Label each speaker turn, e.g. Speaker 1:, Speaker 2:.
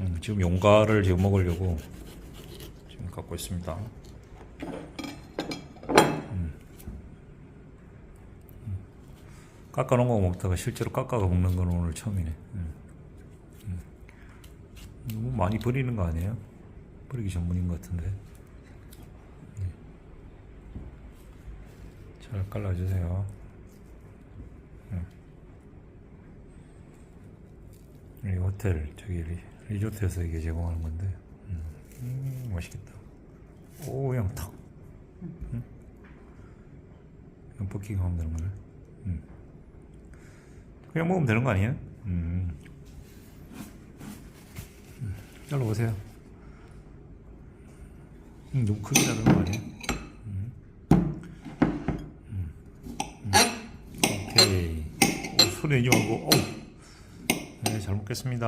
Speaker 1: 음, 지금 용가를 지금 먹으려고 지금 갖고 있습니다. 음. 음. 깎아놓은 거 먹다가 실제로 깎아가 먹는 건 오늘 처음이네. 음. 음. 너무 많이 버리는 거 아니에요? 버리기 전문인 것 같은데. 네. 잘 갈라주세요. 이 호텔 저기 리, 리조트에서 이게 제공하는 건데 음, 음, 맛있겠다 오 그냥 탁 음? 그냥 볶기가 하면 되는 거네 음. 그냥 먹으면 되는 거 아니에요? 음. 음, 잘라보세요 음, 너무 크게 자르는 거 아니에요? 음. 음. 음. 오케이 오, 손에 이지 말고 어우 네, 잘 먹겠습니다.